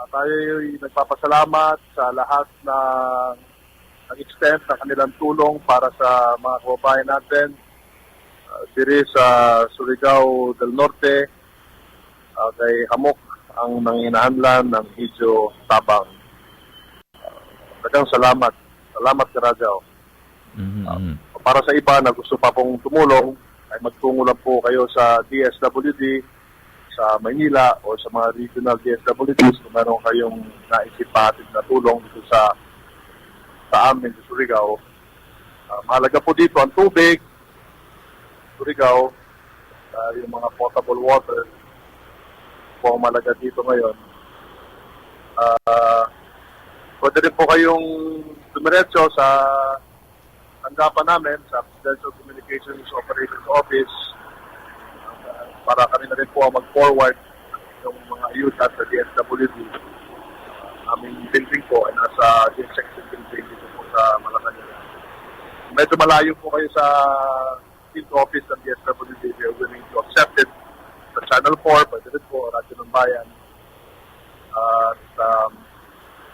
At tayo nagpapasalamat sa lahat ng nag-extend ng kanilang tulong para sa mga kababayan natin uh, diri sa Surigao del Norte uh, kay Hamok ang nanginahanglan ng medyo tabang. Uh, Dagang salamat. Salamat ka Rajaw. Mhm, mhm. Para sa iba na gusto pa pong tumulong, ay magtungo lang po kayo sa DSWD sa Maynila o sa mga regional DSWDs kung meron kayong naisip patid na tulong dito sa sa amin sa Surigao. Ah, mahalaga po dito ang tubig, Surigao, ah, yung mga potable water po ang mahalaga dito ngayon. Ah, pwede rin po kayong dumiretso sa tanggapan namin sa Presidential Communications uh, para kami na rin po ang mag-forward ng mga ayuda sa DSWD. Uh, aming building po ay nasa section building dito po sa Malacanang. Medyo malayo po kayo sa field office ng DSWD. We are willing to accept it sa Channel 4, pwede rin po, Radyo ng Bayan. At